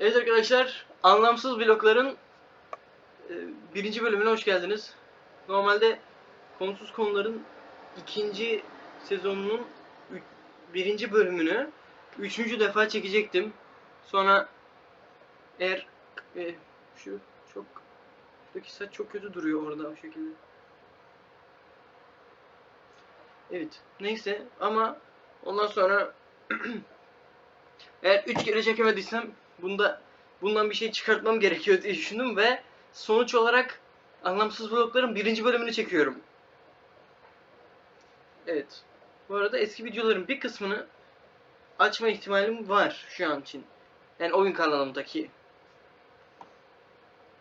Evet arkadaşlar, anlamsız vlogların e, birinci bölümüne hoş geldiniz. Normalde konusuz konuların ikinci sezonunun birinci bölümünü üçüncü defa çekecektim. Sonra eğer e, şu çok şuradaki saç çok kötü duruyor orada o şekilde. Evet, neyse ama ondan sonra eğer üç kere çekemediysem bunda bundan bir şey çıkartmam gerekiyor diye düşündüm ve sonuç olarak anlamsız vlogların birinci bölümünü çekiyorum. Evet. Bu arada eski videoların bir kısmını açma ihtimalim var şu an için. Yani oyun kanalımdaki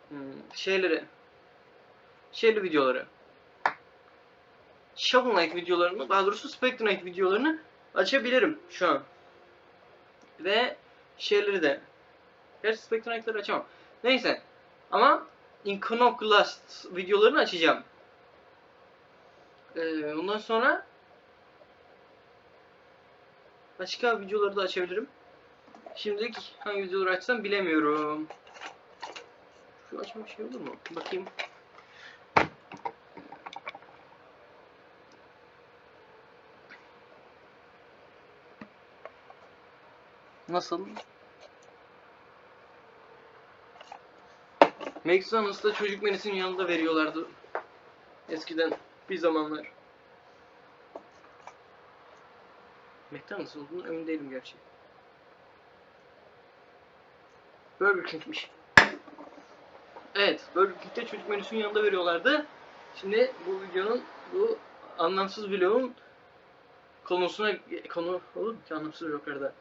hmm, şeyleri şeyli videoları Shovel Knight videolarını daha doğrusu Spectre Knight videolarını açabilirim şu an. Ve şeyleri de Gerçi Spectre Knight'ları açamam. Neyse. Ama Iconoclast videolarını açacağım. Ee, ondan sonra başka videoları da açabilirim. Şimdilik hangi videoları açsam bilemiyorum. Şu açma şey olur mu? Bakayım. Nasıl? McDonald's'ta çocuk menüsünün yanında veriyorlardı. Eskiden bir zamanlar. McDonald's olduğunu emin değilim gerçi. Burger King'miş. Evet, Burger King'de çocuk menüsünün yanında veriyorlardı. Şimdi bu videonun, bu anlamsız vlogun konusuna, konu olur mu anlamsız vloglarda?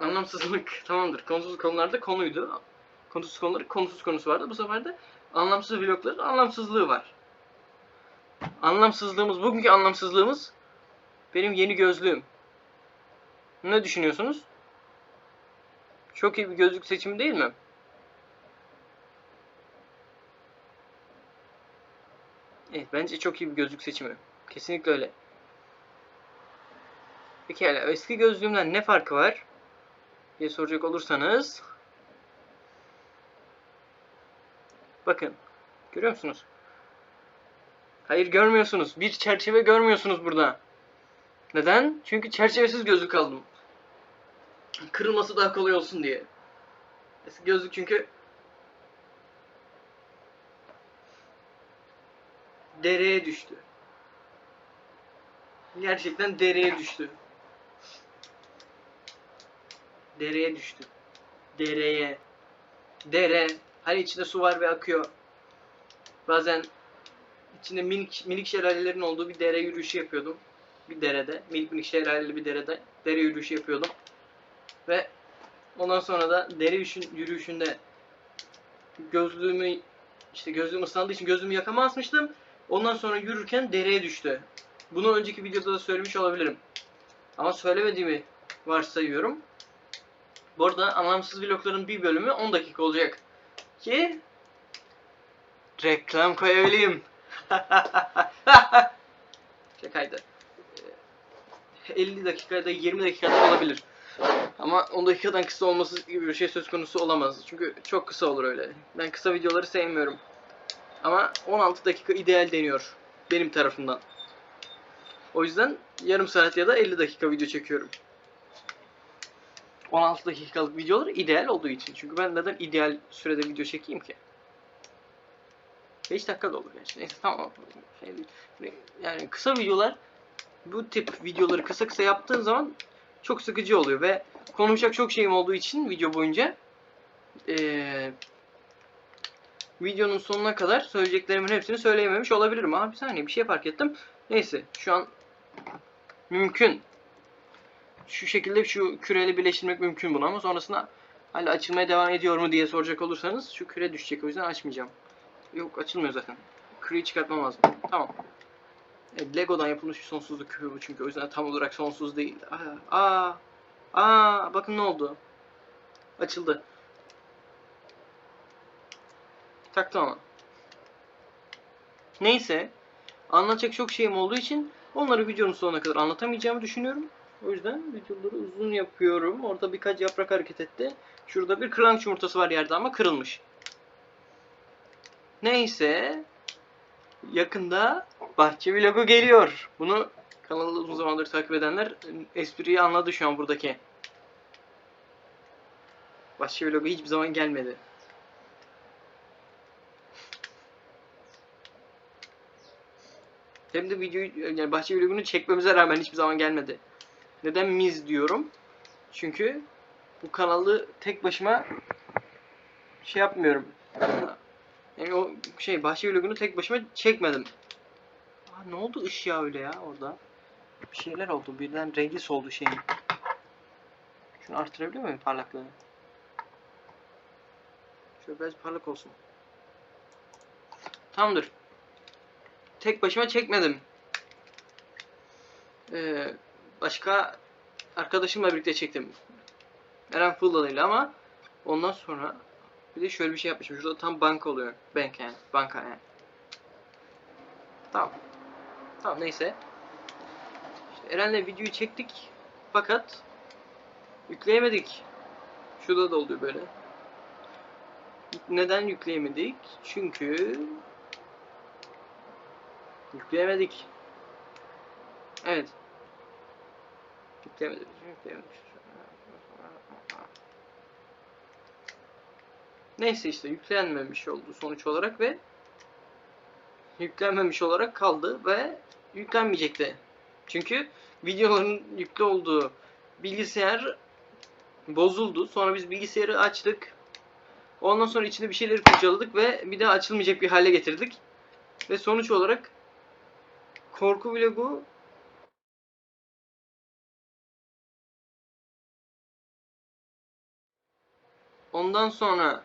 Anlamsızlık tamamdır. Konusuz konularda konuydu. Konusuz konuları konusuz konusu vardı. Bu sefer de anlamsız vlogların anlamsızlığı var. Anlamsızlığımız, bugünkü anlamsızlığımız benim yeni gözlüğüm. Ne düşünüyorsunuz? Çok iyi bir gözlük seçimi değil mi? Evet, bence çok iyi bir gözlük seçimi. Kesinlikle öyle. Peki hala eski gözlüğümden ne farkı var? diye soracak olursanız Bakın. Görüyor musunuz? Hayır görmüyorsunuz. Bir çerçeve görmüyorsunuz burada. Neden? Çünkü çerçevesiz gözlük aldım. Kırılması daha kolay olsun diye. Eski gözlük çünkü dereye düştü. Gerçekten dereye düştü. Dereye düştü. Dereye. Dere. Hani içinde su var ve akıyor. Bazen içinde minik minik şelalelerin olduğu bir dere yürüyüşü yapıyordum. Bir derede. Minik minik şelaleli bir derede. Dere yürüyüşü yapıyordum. Ve ondan sonra da dere yürüyüşün- yürüyüşünde gözlüğümü işte gözlüğüm ıslandığı için gözlüğümü yakama asmıştım. Ondan sonra yürürken dereye düştü. Bunu önceki videoda da söylemiş olabilirim. Ama söylemediğimi varsayıyorum. Bu arada anlamsız vlogların bir bölümü 10 dakika olacak. Ki reklam koyabileyim. Şakaydı. Ee, 50 dakikada 20 dakikada olabilir. Ama 10 dakikadan kısa olması gibi bir şey söz konusu olamaz. Çünkü çok kısa olur öyle. Ben kısa videoları sevmiyorum. Ama 16 dakika ideal deniyor benim tarafımdan. O yüzden yarım saat ya da 50 dakika video çekiyorum. 16 dakikalık videolar ideal olduğu için. Çünkü ben neden ideal sürede video çekeyim ki? 5 dakika da olur gerçi. Neyse tamam. Şey değil. Yani kısa videolar bu tip videoları kısa kısa yaptığın zaman çok sıkıcı oluyor ve konuşacak çok şeyim olduğu için video boyunca eee videonun sonuna kadar söyleyeceklerimin hepsini söyleyememiş olabilirim. Ama bir saniye bir şey fark ettim. Neyse şu an mümkün. Şu şekilde şu küreyle birleştirmek mümkün bunu ama sonrasında hala açılmaya devam ediyor mu diye soracak olursanız şu küre düşecek o yüzden açmayacağım. Yok açılmıyor zaten. Küreyi çıkartmam lazım. Tamam. Evet, Lego'dan yapılmış bir sonsuzluk küpü bu çünkü o yüzden tam olarak sonsuz değil. Aa, aa, aa bakın ne oldu. Açıldı. Taktım ama. Neyse. Anlatacak çok şeyim olduğu için onları videonun sonuna kadar anlatamayacağımı düşünüyorum. O yüzden videoları uzun yapıyorum. Orada birkaç yaprak hareket etti. Şurada bir kırlangıç yumurtası var yerde ama kırılmış. Neyse. Yakında bahçe vlogu geliyor. Bunu kanalı uzun zamandır takip edenler espriyi anladı şu an buradaki. Bahçe vlogu hiçbir zaman gelmedi. Hem de videoyu yani bahçe vlogunu çekmemize rağmen hiçbir zaman gelmedi. Neden miz diyorum? Çünkü bu kanalı tek başıma şey yapmıyorum. Yani o şey bahçe vlogunu tek başıma çekmedim. Aa, ne oldu ışığa öyle ya orada? Bir şeyler oldu. Birden rengi soldu şeyin. Şunu artırabiliyor muyum parlaklığını? Şöyle biraz parlak olsun. Tamamdır. Tek başıma çekmedim. Ee, başka arkadaşımla birlikte çektim. Eren Fullalı ile ama ondan sonra bir de şöyle bir şey yapmışım. Şurada tam banka oluyor. Bank yani. Banka yani. Tamam. Tamam neyse. İşte Eren'le videoyu çektik. Fakat yükleyemedik. Şurada da oluyor böyle. Neden yükleyemedik? Çünkü yükleyemedik. Evet. Neyse işte yüklenmemiş oldu sonuç olarak ve yüklenmemiş olarak kaldı ve yüklenmeyecekti. Çünkü videoların yüklü olduğu bilgisayar bozuldu. Sonra biz bilgisayarı açtık. Ondan sonra içinde bir şeyleri kurcaladık ve bir daha açılmayacak bir hale getirdik. Ve sonuç olarak korku vlogu Ondan sonra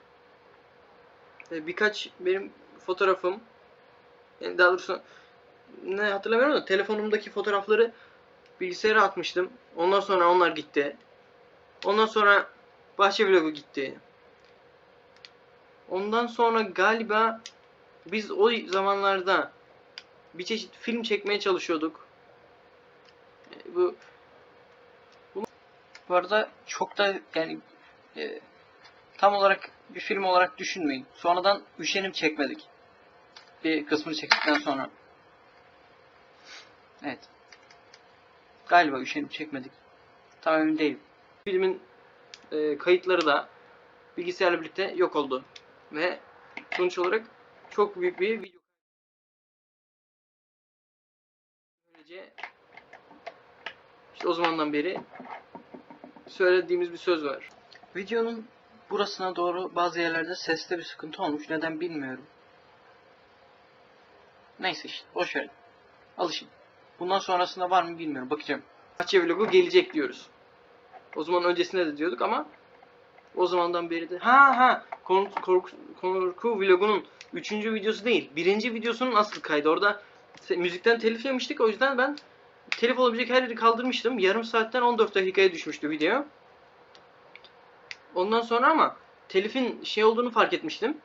e, birkaç benim fotoğrafım yani daha doğrusu ne hatırlamıyorum da telefonumdaki fotoğrafları bilgisayara atmıştım. Ondan sonra onlar gitti. Ondan sonra bahçe vlogu gitti. Ondan sonra galiba biz o zamanlarda bir çeşit film çekmeye çalışıyorduk. E, Bu bu, bu arada çok da yani e, tam olarak bir film olarak düşünmeyin. Sonradan üşenip çekmedik. Bir kısmını çektikten sonra. Evet. Galiba üşenip çekmedik. Tam emin değilim. Filmin e, kayıtları da bilgisayarla birlikte yok oldu. Ve sonuç olarak çok büyük bir video. Böylece işte o zamandan beri söylediğimiz bir söz var. Videonun burasına doğru bazı yerlerde seste bir sıkıntı olmuş. Neden bilmiyorum. Neyse işte boş verin. Alışın. Bundan sonrasında var mı bilmiyorum. Bakacağım. Bahçe vlogu gelecek diyoruz. O zaman öncesinde de diyorduk ama o zamandan beri de ha ha korku, korku, korku vlogunun üçüncü videosu değil. Birinci videosunun asıl kaydı. Orada müzikten telif yemiştik. O yüzden ben telif olabilecek her yeri kaldırmıştım. Yarım saatten 14 dakikaya düşmüştü video. Ondan sonra ama telifin şey olduğunu fark etmiştim.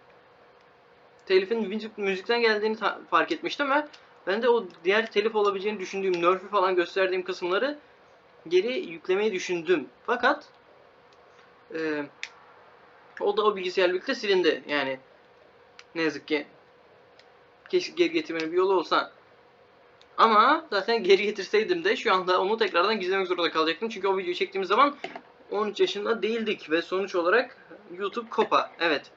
Telifin müzik, müzikten geldiğini fark etmiştim ve ben de o diğer telif olabileceğini düşündüğüm nerf'ü falan gösterdiğim kısımları geri yüklemeyi düşündüm. Fakat e, o da o bilgisayarla birlikte silindi. Yani ne yazık ki keşke geri getirmenin bir yolu olsa. Ama zaten geri getirseydim de şu anda onu tekrardan gizlemek zorunda kalacaktım. Çünkü o videoyu çektiğimiz zaman 13 yaşında değildik ve sonuç olarak YouTube Kopa. Evet.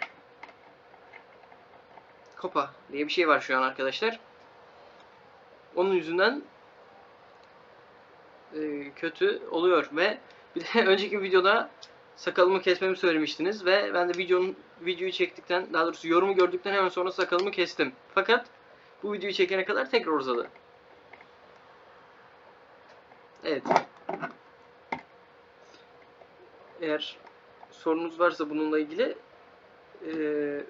Kopa diye bir şey var şu an arkadaşlar. Onun yüzünden e, kötü oluyor ve bir de önceki videoda sakalımı kesmemi söylemiştiniz ve ben de videonun videoyu çektikten daha doğrusu yorumu gördükten hemen sonra sakalımı kestim. Fakat bu videoyu çekene kadar tekrar uzadı. Evet. Eğer sorunuz varsa bununla ilgili eee,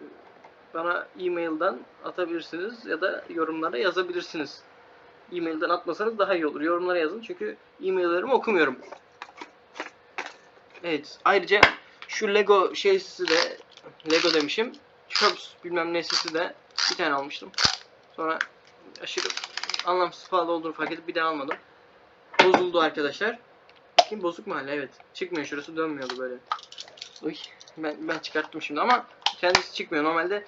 bana e-mail'dan atabilirsiniz ya da yorumlara yazabilirsiniz. E-mail'den atmasanız daha iyi olur. Yorumlara yazın çünkü e-maillerimi okumuyorum. Evet. Ayrıca şu Lego şeysi de Lego demişim. Chops bilmem nesisi de bir tane almıştım. Sonra aşırı anlamsız pahalı olduğunu fark edip bir daha almadım. Bozuldu arkadaşlar. Bakayım bozuk mu hala? Evet. Çıkmıyor şurası dönmüyordu böyle. Uy. Ben, ben çıkarttım şimdi ama kendisi çıkmıyor. Normalde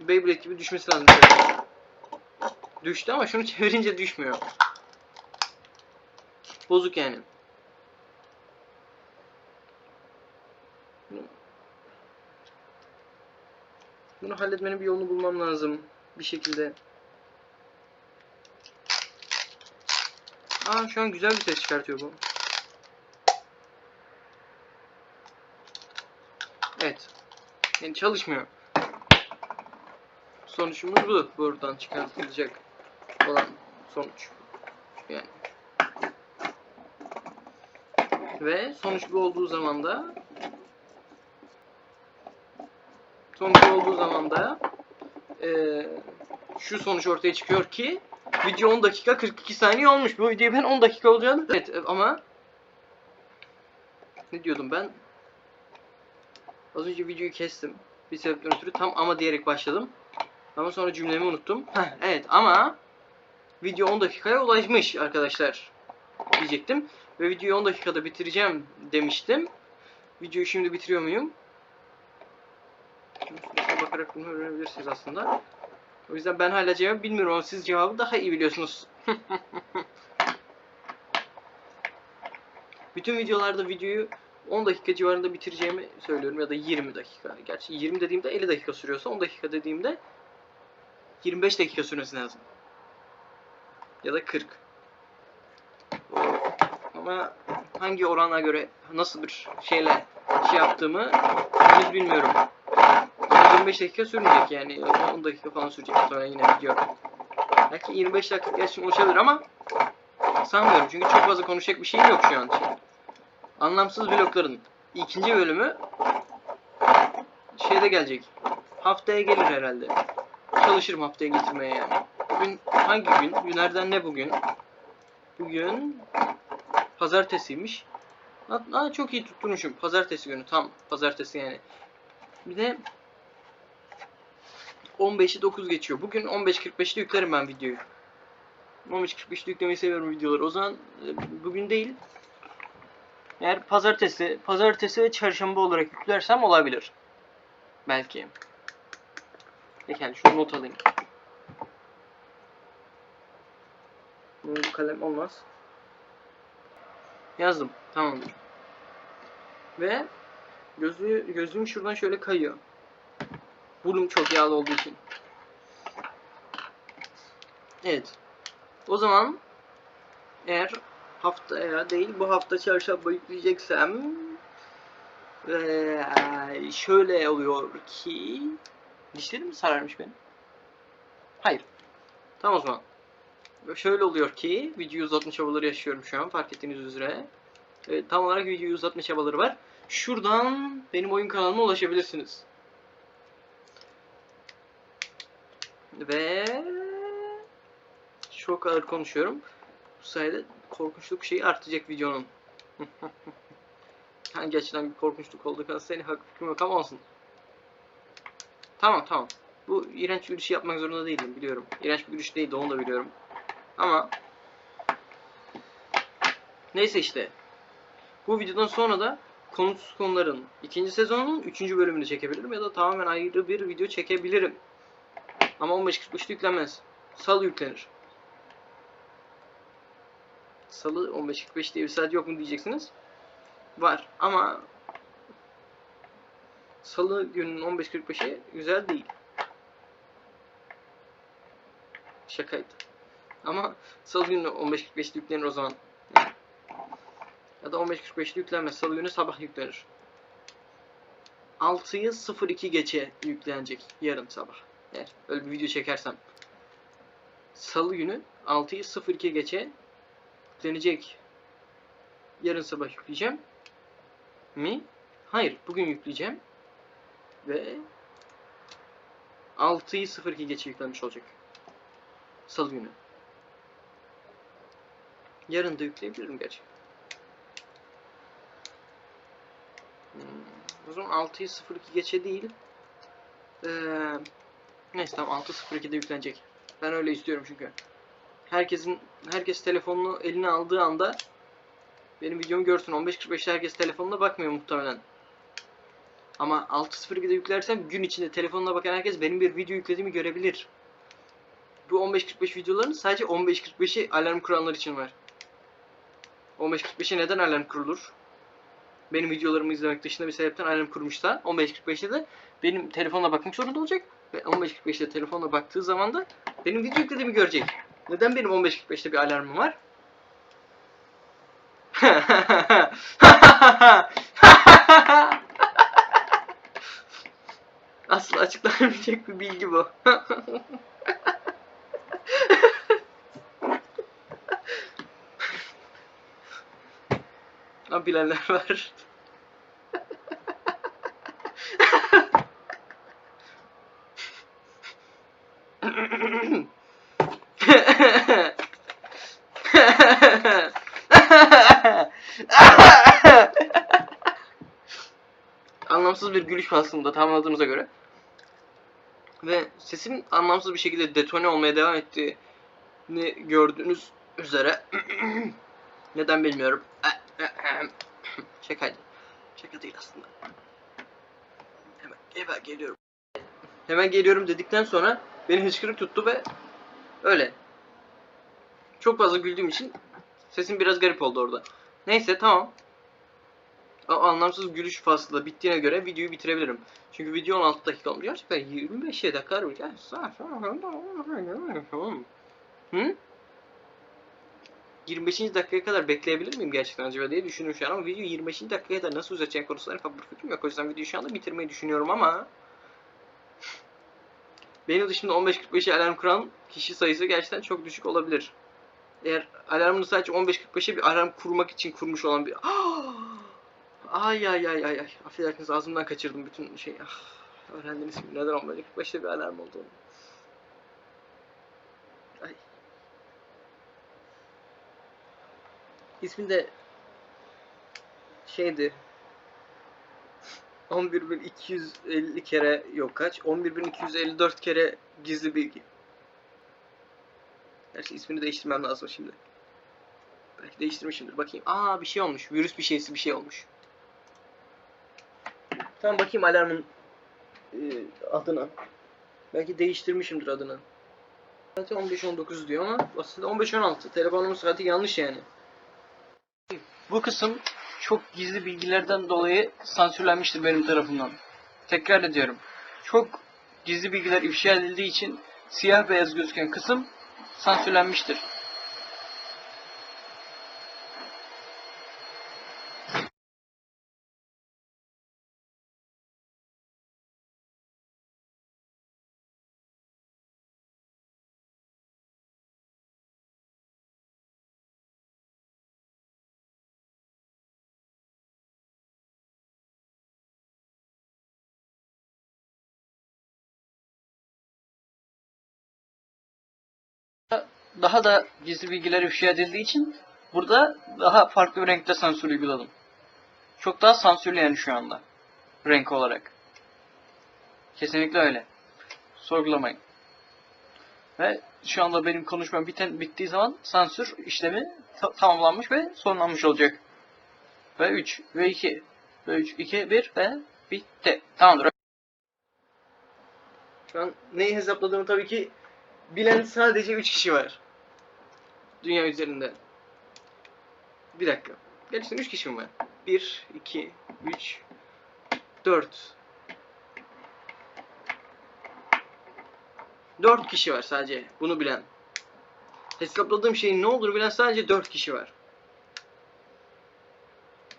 Beyblade gibi düşmesi lazım. Düştü ama şunu çevirince düşmüyor. Bozuk yani. Bunu halletmenin bir yolunu bulmam lazım. Bir şekilde. Aa şu an güzel bir ses çıkartıyor bu. Evet. Yani çalışmıyor. Sonuçumuz bu. Buradan çıkartılacak olan sonuç. Yani. Ve sonuç bu olduğu zaman da sonuç bu olduğu zaman da eee, şu sonuç ortaya çıkıyor ki video 10 dakika 42 saniye olmuş. Bu videoyu ben 10 dakika olacağını Evet e, ama ne diyordum ben? Az önce videoyu kestim. Bir sebepten ötürü tam ama diyerek başladım. Ama sonra cümlemi unuttum. Heh, evet ama video 10 dakikaya ulaşmış arkadaşlar diyecektim. Ve videoyu 10 dakikada bitireceğim demiştim. Videoyu şimdi bitiriyor muyum? Süresine bakarak bunu öğrenebilirsiniz aslında. O yüzden ben hala cevabı bilmiyorum ama siz cevabı daha iyi biliyorsunuz. Bütün videolarda videoyu 10 dakika civarında bitireceğimi söylüyorum ya da 20 dakika. Gerçi 20 dediğimde 50 dakika sürüyorsa 10 dakika dediğimde 25 dakika sürmesi lazım. Ya da 40. Ama hangi orana göre nasıl bir şeyle şey yaptığımı henüz bilmiyorum. 25 dakika sürmeyecek yani 10 dakika falan sürecek sonra yine video. Belki 25 dakika gerçekten ulaşabilir ama sanmıyorum çünkü çok fazla konuşacak bir şeyim yok şu an için. Anlamsız vlogların ikinci bölümü şeyde gelecek. Haftaya gelir herhalde. Çalışırım haftaya getirmeye yani. Bugün hangi gün? Günlerden ne bugün? Bugün pazartesiymiş. Aa, çok iyi tutturmuşum. Pazartesi günü tam pazartesi yani. Bir de 15'i 9 geçiyor. Bugün 15.45'te yüklerim ben videoyu. 15.45'te yüklemeyi seviyorum videoları. O zaman e, bugün değil. Eğer pazartesi, pazartesi ve çarşamba olarak yüklersem olabilir. Belki. Peki yani şunu not alayım. Bu kalem olmaz. Yazdım. Tamamdır. Ve gözlüğü, gözlüğüm şuradan şöyle kayıyor. Burnum çok yağlı olduğu için. Evet. O zaman eğer haftaya değil bu hafta çarşamba yükleyeceksem eee, şöyle oluyor ki dişlerim mi sararmış benim? Hayır. Tamam o zaman. Şöyle oluyor ki video uzatma çabaları yaşıyorum şu an fark ettiğiniz üzere. Evet, tam olarak video uzatma çabaları var. Şuradan benim oyun kanalıma ulaşabilirsiniz. Ve çok ağır konuşuyorum. Bu sayede korkunçluk şeyi artacak videonun. Hangi açıdan bir korkunçluk olduğu kadar senin hak fikrim yok ama olsun. Tamam tamam. Bu iğrenç bir işi yapmak zorunda değilim biliyorum. İğrenç bir gülüş değildi onu da biliyorum. Ama neyse işte. Bu videodan sonra da konutsuz konuların ikinci sezonunun üçüncü bölümünü çekebilirim ya da tamamen ayrı bir video çekebilirim. Ama 15.45'te yüklenmez. Salı yüklenir. Salı 15.45 diye bir saat yok mu diyeceksiniz. Var ama Salı günün 15.45'i güzel değil. Şakaydı. Ama Salı günü 15.45'te yüklenir o zaman. Ya da 15.45'te yüklenmez. Salı günü sabah yüklenir. 6'yı 02 geçe yüklenecek yarın sabah. Eğer öyle bir video çekersem. Salı günü 6'yı 02 geçe yüklenecek. Yarın sabah yükleyeceğim. Mi? Hayır. Bugün yükleyeceğim. Ve 6'yı 02 geçe yüklenmiş olacak. Salı günü. Yarın da yükleyebilirim gerçi. Hmm, o zaman 6'yı 02 geçe değil. Ee, neyse tamam 6.02'de yüklenecek. Ben öyle istiyorum çünkü. Herkesin herkes telefonunu eline aldığı anda benim videomu görsün. 15.45'te herkes telefonuna bakmıyor muhtemelen. Ama 6.02'de yüklersem gün içinde telefonuna bakan herkes benim bir video yüklediğimi görebilir. Bu 15.45 videoların sadece 15.45'i alarm kuranlar için var. 15.45'e neden alarm kurulur? Benim videolarımı izlemek dışında bir sebepten alarm kurmuşsa 15.45'te de benim telefonla bakmak zorunda olacak. Ve 15.45'te telefonla baktığı zaman da benim video yüklediğimi görecek. Neden benim 15.45'te bir alarmım var? Asla açıklanamayacak bir bilgi bu. Ama bilenler var. Bir gülüş aslında tamamladığımıza göre. Ve sesim anlamsız bir şekilde detone olmaya devam ettiğini gördüğünüz üzere. Neden bilmiyorum. Şakaydı. Şaka değil aslında. Hemen, hemen geliyorum. Hemen geliyorum dedikten sonra beni hıçkırık tuttu ve öyle. Çok fazla güldüğüm için sesim biraz garip oldu orada. Neyse tamam. Anlamsız gülüş faslı bittiğine göre videoyu bitirebilirim. Çünkü video 16 dakika olmuş. Gerçekten 25 dakika var. Hı? 25. dakikaya kadar bekleyebilir miyim gerçekten acaba diye düşünüyorum şu an ama video 25. dakikaya kadar nasıl uzatacağım konusunda ufak bir fikrim yok. O yüzden videoyu şu anda bitirmeyi düşünüyorum ama benim dışında 15.45'e alarm kuran kişi sayısı gerçekten çok düşük olabilir. Eğer alarmını sadece 15.45'e bir alarm kurmak için kurmuş olan bir Ay ay ay ay ay. Affedersiniz ağzımdan kaçırdım bütün şeyi. Ah, öğrendiniz mi? Neden 15.45'te bir alarm olduğunu. Ay. İsmi de şeydi. 11.250 kere yok kaç? 11.254 kere gizli bilgi. Gerçi ismini değiştirmem lazım şimdi. Belki değiştirmişimdir. Bakayım. Aa bir şey olmuş. Virüs bir şeysi bir şey olmuş. Tamam bakayım alarmın e, adına. Belki değiştirmişimdir adını. Saati 15-19 diyor ama aslında 15-16. Telefonumun saati yanlış yani. Bu kısım çok gizli bilgilerden dolayı sansürlenmiştir benim tarafımdan. Tekrar ediyorum. Çok gizli bilgiler ifşa edildiği için siyah beyaz gözüken kısım sansürlenmiştir. Daha da gizli bilgiler ifşa edildiği için burada daha farklı bir renkte sansür uyguladım. Çok daha sansürlü yani şu anda. Renk olarak. Kesinlikle öyle. Sorgulamayın. Ve şu anda benim konuşmam biten, bittiği zaman sansür işlemi ta- tamamlanmış ve sonlanmış olacak. Ve 3 ve 2 ve 3 2 1 ve bitti. Tamamdır. Şu an neyi hesapladığımı tabii ki bilen sadece 3 kişi var. Dünya üzerinde. Bir dakika. Gerçekten 3 kişi mi var? 1, 2, 3, 4. 4 kişi var sadece bunu bilen. Hesapladığım şeyin ne olduğunu bilen sadece 4 kişi var.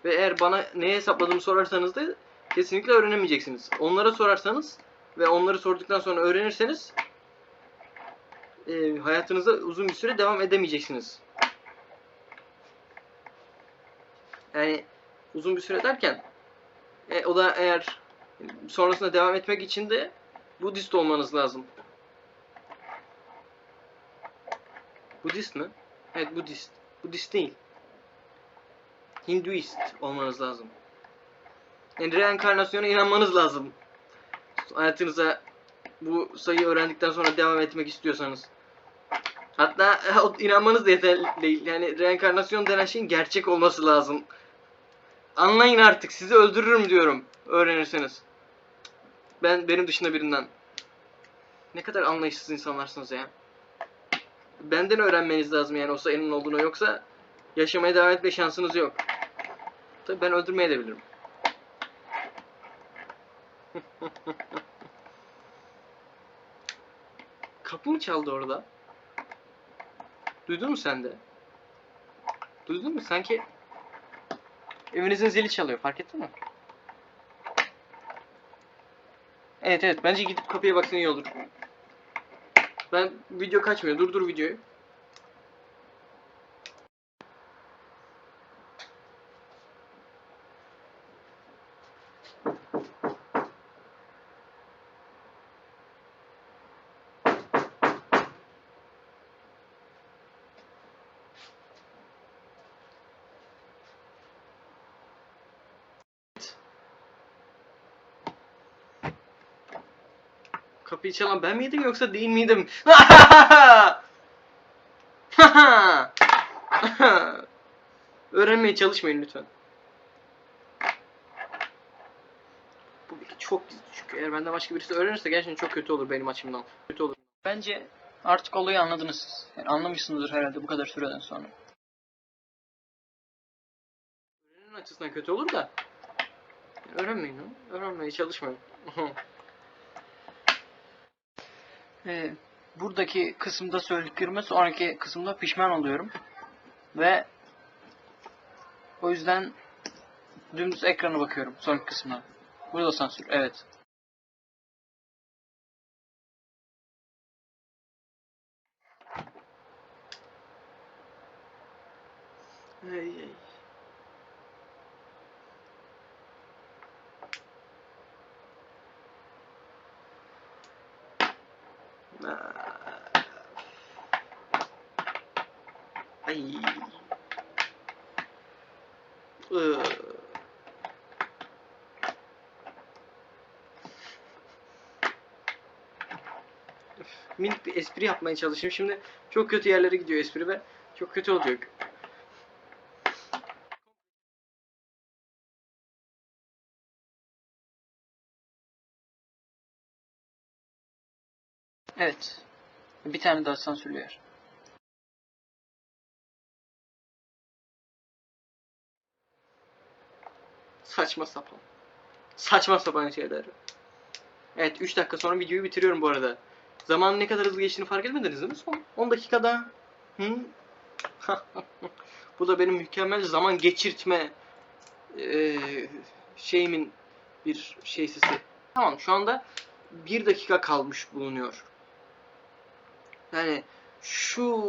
Ve eğer bana neyi hesapladığımı sorarsanız da kesinlikle öğrenemeyeceksiniz. Onlara sorarsanız ve onları sorduktan sonra öğrenirseniz e, hayatınıza uzun bir süre devam edemeyeceksiniz. Yani uzun bir süre derken e, o da eğer sonrasında devam etmek için de Budist olmanız lazım. Budist mi? Evet Budist. Budist değil. Hinduist olmanız lazım. Yani reenkarnasyona inanmanız lazım. Hayatınıza bu sayıyı öğrendikten sonra devam etmek istiyorsanız. Hatta inanmanız da yeterli değil. Yani reenkarnasyon denen şeyin gerçek olması lazım. Anlayın artık. Sizi öldürürüm diyorum. Öğrenirseniz. Ben benim dışında birinden. Ne kadar anlayışsız insanlarsınız ya. Benden öğrenmeniz lazım yani olsa elinin olduğunu yoksa yaşamaya devam etme şansınız yok. Tabii ben öldürmeye de bilirim. Kapı mı çaldı orada? Duydun mu sen de? Duydun mu? Sanki evinizin zili çalıyor. Fark ettin mi? Evet evet. Bence gidip kapıya baksan iyi olur. Ben video kaçmıyor. Durdur videoyu. Kapıyı çalan ben miydim yoksa değil miydim? Öğrenmeye çalışmayın lütfen. Bu bilgi çok gizli çünkü eğer benden başka birisi öğrenirse gerçekten çok kötü olur benim açımdan. Kötü olur. Bence artık olayı anladınız siz. Yani anlamışsınızdır herhalde bu kadar süreden sonra. Öğrenin açısından kötü olur da. Yani öğrenmeyin lan. Öğrenmeye çalışmayın. Ee, buradaki kısımda söylediklerime sonraki kısımda pişman oluyorum. Ve o yüzden dümdüz ekrana bakıyorum sonraki kısmına. Burada sansür, evet. Ay. Ay. Üf, Minik bir espri yapmaya çalışayım. Şimdi çok kötü yerlere gidiyor espri ve çok kötü olacak. Evet. Bir tane daha sansürlüyor. Saçma sapan. Saçma sapan şeyler. Evet 3 dakika sonra videoyu bitiriyorum bu arada. Zaman ne kadar hızlı geçtiğini fark etmediniz değil mi? Son 10 dakikada. Hı? bu da benim mükemmel zaman geçirtme eee, şeyimin bir şeysisi. Tamam şu anda 1 dakika kalmış bulunuyor. Yani şu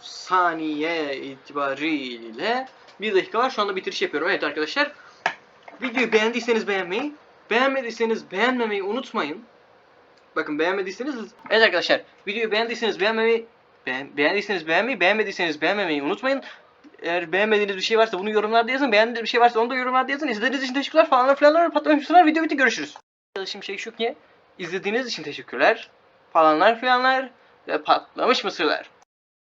saniye itibariyle bir dakika var. Şu anda bitiriş yapıyorum. Evet arkadaşlar. Videoyu beğendiyseniz beğenmeyi, beğenmediyseniz beğenmemeyi unutmayın. Bakın beğenmediyseniz... Evet arkadaşlar. Videoyu beğendiyseniz beğenmemeyi, beğen, beğendiyseniz beğenmeyi, beğenmediyseniz beğenmemeyi unutmayın. Eğer beğenmediğiniz bir şey varsa bunu yorumlarda yazın. Beğendiğiniz bir şey varsa onu da yorumlarda yazın. İzlediğiniz için teşekkürler falanlar filanlar patlamışlar. Video bitti görüşürüz. Çalışım şey şu ki izlediğiniz için teşekkürler falanlar filanlar ve patlamış mısırlar.